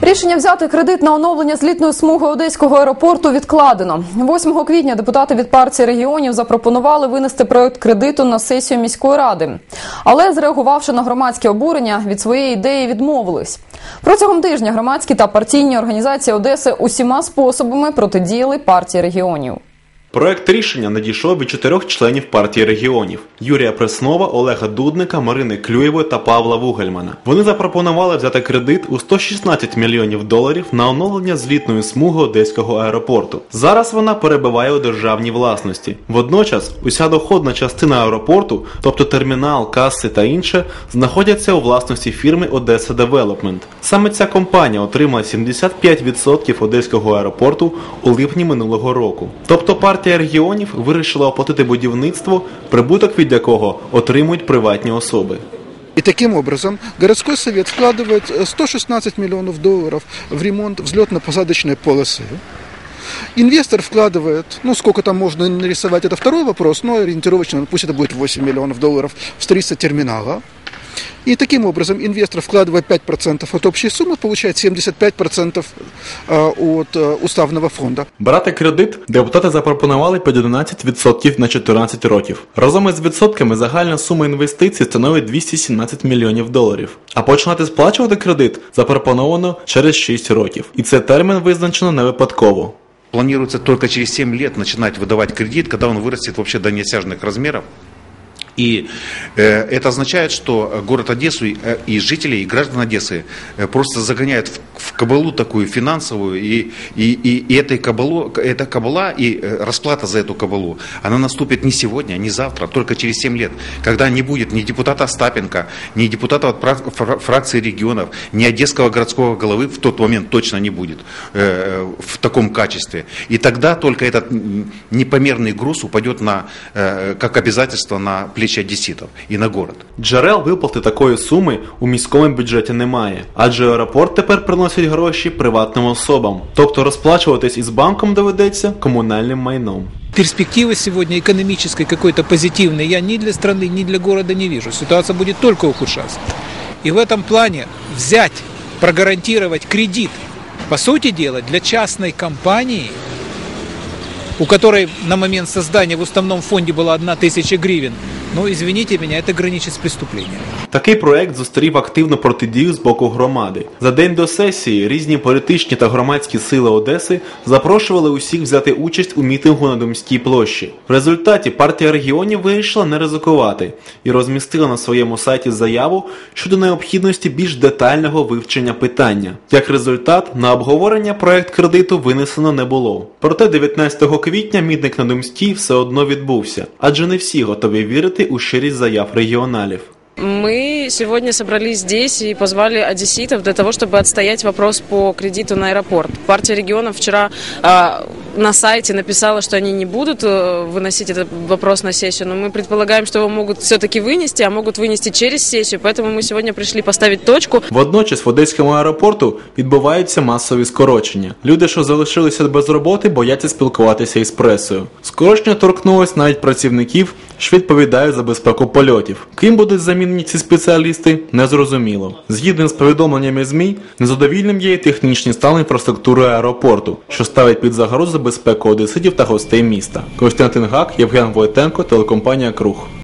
Рішення взяти кредит на оновлення злітної смуги одеського аеропорту відкладено. 8 квітня депутати від партії регіонів запропонували винести проект кредиту на сесію міської ради. Але, зреагувавши на громадське обурення, від своєї ідеї відмовились. Протягом тижня громадські та партійні організації Одеси усіма способами протидіяли партії регіонів. Проект рішення надійшов від чотирьох членів партії регіонів: Юрія Преснова, Олега Дудника, Марини Клюєвої та Павла Вугельмана. Вони запропонували взяти кредит у 116 мільйонів доларів на оновлення злітної смуги одеського аеропорту. Зараз вона перебуває у державній власності. Водночас, уся доходна частина аеропорту, тобто термінал, каси та інше, знаходяться у власності фірми Одеса Девелопмент. Саме ця компанія отримала 75% одеського аеропорту у липні минулого року. Тобто партія регіонів вирішила оплатити будівництво, прибуток від якого отримують приватні особи. И таким образом городской совет вкладывает э, 116 миллионов долларов в ремонт взлетно-посадочной полосы. Инвестор вкладывает, ну сколько там можно нарисовать, это второй вопрос, но ориентировочно, ну, пусть это будет 8 миллионов долларов в строительство терминала. И таким образом инвестор, вкладывая 5% от общей суммы, получает 75% э, от э, уставного фонда. Брати кредит депутати запропонували під 11% на 14 років. Разом із відсотками загальна сума інвестицій становить 217 мільйонів доларів. А починати сплачувати кредит запропоновано через 6 років. І це термін визначено не випадково. Планируется только через 7 лет начинать выдавать кредит, когда он вырастет вообще до неосяжных размеров. И э, это означает, что город Одессу и, э, и жители, и граждан Одессы э, просто загоняют в, в кабалу такую финансовую, и, и, и, и этой кабалу, эта кабала и э, расплата за эту кабалу, она наступит не сегодня, не завтра, только через 7 лет, когда не будет ни депутата Остапенко, ни депутата от фрак- фра- фракции регионов, ни одесского городского головы в тот момент точно не будет э, в таком качестве. И тогда только этот непомерный груз упадет на, э, как обязательство на плечи одесситов и на город. Джерел виплати такої суми у міському бюджеті немає, адже аеропорт тепер приносить гроші приватним особам, тобто розплачуватись із банком доведеться комунальним майном. перспективы сегодня экономической какой-то позитивной я ни для страны, ни для города не вижу. Ситуация будет только ухудшаться. И в этом плане взять, прогарантировать кредит, по сути дела, для частной компании, у которой на момент создания в уставном фонде была одна тысяча гривен, ну, извините меня, это граничит с преступлением. Такий проект зустрів активну протидію з боку громади. За день до сесії різні політичні та громадські сили Одеси запрошували усіх взяти участь у мітингу на Думській площі. В результаті партія регіонів вирішила не ризикувати і розмістила на своєму сайті заяву щодо необхідності більш детального вивчення питання. Як результат, на обговорення проект кредиту винесено не було. Проте 19 квітня мітник на Думстій все одно відбувся, адже не всі готові вірити у щирість заяв регіоналів. Мы сегодня собрались здесь и позвали одесситов для того, чтобы отстоять вопрос по кредиту на аэропорт. Партия регионов вчера а, на сайте написала, что они не будут э, выносить этот вопрос на сессию, но мы предполагаем, что его могут все-таки вынести, а могут вынести через сессию, поэтому мы сегодня пришли поставить точку. Водночас в одеському аеропорту відбуваються масові скорочення. Люди, що залишилися без роботи, бояться спілкуватися із пресою. Скорочення торкнулось навіть працівників, що відповідають за безпеку польотів. Ким будуть замінені ці спеціалісти, незрозуміло. Згідно з повідомленнями ЗМІ, незадовільним є і технічний стан інфраструктури аеропорту, що ставить під загрозу безпеку одеситів та гостей міста. Костянтин Гак, Євген Войтенко, телекомпанія Круг.